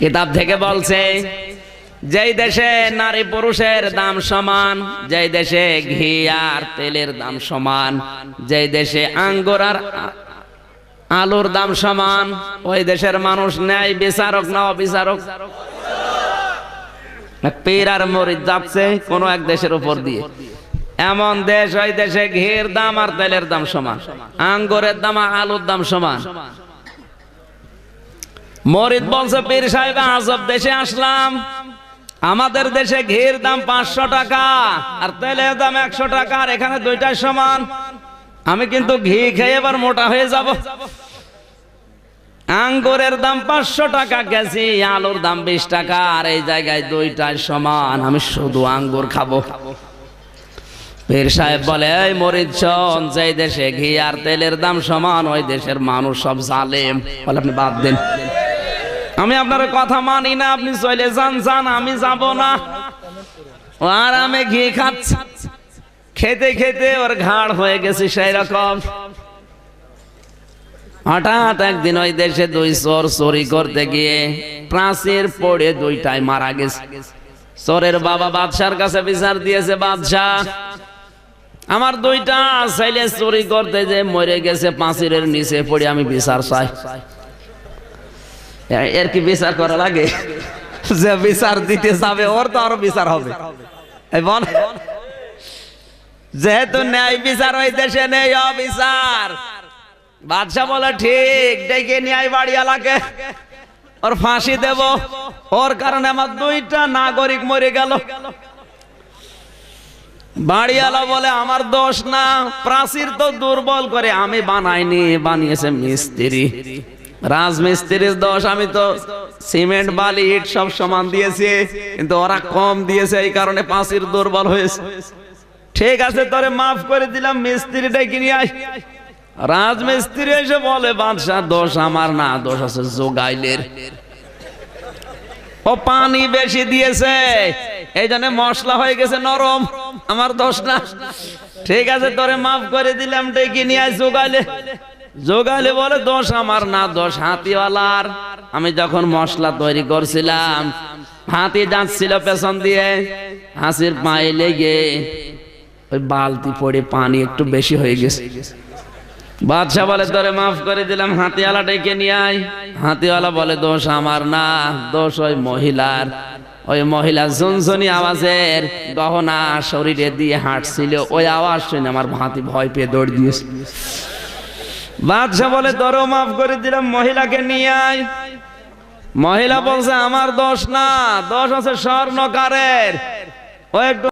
কিতাব থেকে বলছে যেই দেশে নারী পুরুষের দাম সমান যেই দেশে ঘি আর তেলের দাম সমান যেই দেশে আঙ্গুর আর আলুর দাম সমান ওই দেশের মানুষ ন্যায় বিচারক না অবিচারক। পীর আর মরিচ যাচ্ছে কোন এক দেশের উপর দিয়ে। এমন দেশ ওই দেশে ঘির দাম আর তেলের দাম সমান আঙ্গুরের দাম আলুর দাম সমান। মরিদ বলছে, পীর সাহেব আজব দেশে আসলাম। আমাদের দেশে ঘির দাম পাঁচশো টাকা আর তেলের দাম একশো টাকা আর এখানে দুইটাই সমান। আমি কিন্তু ঘি খেয়ে এবার মোটা হয়ে যাব। আঙ্গুরের দাম পাঁচশো টাকা, কেজি আলুর দাম বিশ টাকা আর এই জায়গায় দুইটাই সমান। আমি শুধু আঙ্গুর খাব। পীর সাহেব বলে, এই মরিদ, শোন, যেই দেশে ঘি আর তেলের দাম সমান, ওই দেশের মানুষ সব জালেম। বলে, আপনি বাদ দেন। আমি আপনার কথা মানি না, আপনি চলে যান যান, আমি যাব না। আরামে ঘি খাচ্ছে। খেতে খেতে ওর ঘাড় হয়ে গেছে সেই রকম হঠাৎ একদিন ওই দেশে দুই চোর করতে গিয়ে প্রাচীর পড়ে দুইটাই মারা গেছে। চোরের বাবা বাদশার কাছে বিচার দিয়েছে, বাদশাহ, আমার দুইটা ছেলে চুরি করতে যে মরে গেছে পাঁচিরের নিচে পড়ে আমি বিচার চাই। এর কি বিচার করা লাগে? যে বিচার দিতে যাবে, ওর তো আরও বিচার হবে। যেহেতু ন্যায় বিচার ওই দেশে নেই, অবিচার। বাদশাহ বলে, ঠিক, ডেকে ন্যায় বাড়িওয়ালাকে। ওর ফাঁসি দেব। ওর কারণে আমার দুইটা নাগরিক মরে গেল। বাড়িওয়ালা বলে, আমার দোষ না, প্রাচীর তো দুর্বল করে আমি বানাইনি, বানিয়েছে মিস্ত্রি। রাজমিস্ত্রির আমি তো সিমেন্ট, বালি, ইট সব সমান কিন্তু ওরা কম দিয়েছে, এই কারণে প্রাচীর দুর্বল হয়েছে। ঠিক আছে, তোরে মাফ করে দিলাম মিস্ত্রিটা কিনে রাজমিস্ত্রি এসে বলে, বাদশাহ, দোষ আমার না, দোষ আছে জোগাইলের। ও পানি বেশি দিয়েছে, এই জন্য মশলা হয়ে গেছে নরম, আমার দোষ না। ঠিক আছে, তোরে মাফ করে দিলাম, ডেকে নিয়ে আয় জোগাইলে। জোগাইলে বলে, দোষ আমার না, দোষ হাতিওয়ালার। আমি যখন মশলা তৈরি করছিলাম, হাতি যাচ্ছিল পেছন দিয়ে, হাসির পায়ে লেগে ওই বালতি পড়ে পানি একটু বেশি হয়ে গেছে। বাদশাহ বলে, তোরে মাফ করে দিলাম, হাতিওয়ালা ডেকে নিয়ে আয়। হাতিওয়ালা বলে, দোষ আমার না, দোষ ওই মহিলার। ওই মহিলা ঝুনঝুনি আওয়াজের গহনা শরীরে দিয়ে হাঁটছিল, ওই আওয়াজ শুনে আমার হাতি ভয় পেয়ে দৌড় দিয়েছে। বাদশাহ বলে দরো মাফ করে দিলাম, মহিলাকে নিয়ে আয়। মহিলা বলছে, আমার দোষ না, দোষ আছে স্বর্ণকারের। ও একটু